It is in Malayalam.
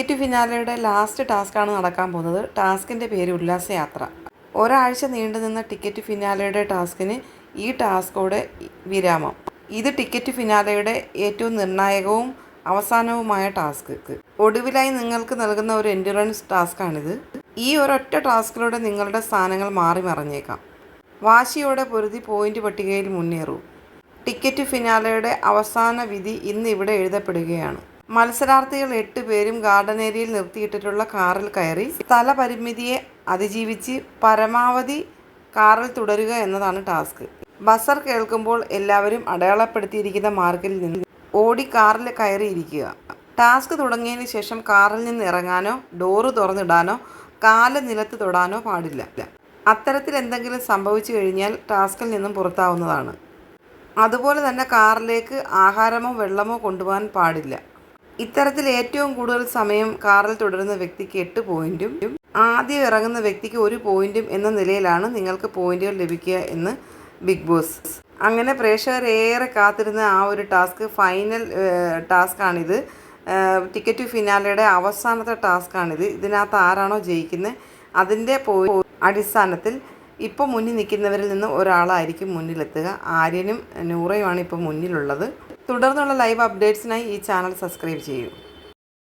ടിക്കറ്റ് ഫിനാലയുടെ ലാസ്റ്റ് ടാസ്ക്കാണ് നടക്കാൻ പോകുന്നത്. ടാസ്കിന്റെ പേര് ഉല്ലാസയാത്ര. ഒരാഴ്ച നീണ്ടുനിന്ന ടിക്കറ്റ് ഫിനാലയുടെ ടാസ്കിന് ഈ ടാസ്കോടെ വിരാമം. ഇത് ടിക്കറ്റ് ഫിനാലയുടെ ഏറ്റവും നിർണായകവും അവസാനവുമായ ടാസ്ക് ഒടുവിലായി നിങ്ങൾക്ക് നൽകുന്ന ഒരു എൻഡുറൻസ് ടാസ്ക്കാണിത്. ഈ ഒരൊറ്റ ടാസ്കിലൂടെ നിങ്ങളുടെ സ്ഥാനങ്ങൾ മാറി മറിഞ്ഞേക്കാം. വാശിയോടെ പൊരുതി പോയിന്റ് പട്ടികയിൽ മുന്നേറൂ. ടിക്കറ്റ് ഫിനാലയുടെ അവസാന വിധി ഇന്ന് ഇവിടെ എഴുതപ്പെടുകയാണ്. മത്സരാർത്ഥികൾ എട്ട് പേരും ഗാർഡൻ ഏരിയയിൽ നിർത്തിയിട്ടിട്ടുള്ള കാറിൽ കയറി സ്ഥലപരിമിതിയെ അതിജീവിച്ച് പരമാവധി കാറിൽ തുടരുക എന്നതാണ് ടാസ്ക്. ബസർ കേൾക്കുമ്പോൾ എല്ലാവരും അടയാളപ്പെടുത്തിയിരിക്കുന്ന മാർക്കിൽ നിന്ന് ഓടി കാറിൽ കയറിയിരിക്കുക ടാസ്ക് തുടങ്ങിയതിന് ശേഷം കാറിൽ നിന്ന് ഇറങ്ങാനോ ഡോറ് തുറന്നിടാനോ കാൽ നിലത്ത് തൊടാനോ പാടില്ല. അത്തരത്തിൽ എന്തെങ്കിലും സംഭവിച്ചു കഴിഞ്ഞാൽ ടാസ്കിൽ നിന്നും പുറത്താവുന്നതാണ്. അതുപോലെ തന്നെ കാറിലേക്ക് ആഹാരമോ വെള്ളമോ കൊണ്ടുപോകാൻ പാടില്ല. ഇത്തരത്തിൽ ഏറ്റവും കൂടുതൽ സമയം കാറിൽ തുടരുന്ന വ്യക്തിക്ക് എട്ട് പോയിന്റും ആദ്യം ഇറങ്ങുന്ന വ്യക്തിക്ക് ഒരു പോയിന്റും എന്ന നിലയിലാണ് നിങ്ങൾക്ക് പോയിന്റുകൾ ലഭിക്കുക എന്ന് ബിഗ് ബോസ്. അങ്ങനെ പ്രേക്ഷകർ ഏറെ കാത്തിരുന്ന ആ ഒരു ടാസ്ക് ഫൈനൽ ടാസ്ക്കാണിത് ടിക്കറ്റ് ഫിനാലയുടെ അവസാനത്തെ ടാസ്ക്കാണിത് ഇതിനകത്ത് ആരാണോ ജയിക്കുന്നത് അതിന്റെ പോയി അടിസ്ഥാനത്തിൽ ഇപ്പോൾ മുന്നിൽ നിൽക്കുന്നവരിൽ നിന്ന് ഒരാളായിരിക്കും മുന്നിലെത്തുക. ആര്യനും നൂറയുമാണ് ഇപ്പോൾ മുന്നിലുള്ളത്. തുടർന്നുള്ള ലൈവ് അപ്ഡേറ്റ്സിനായി ഈ ചാനൽ സബ്സ്ക്രൈബ് ചെയ്യൂ.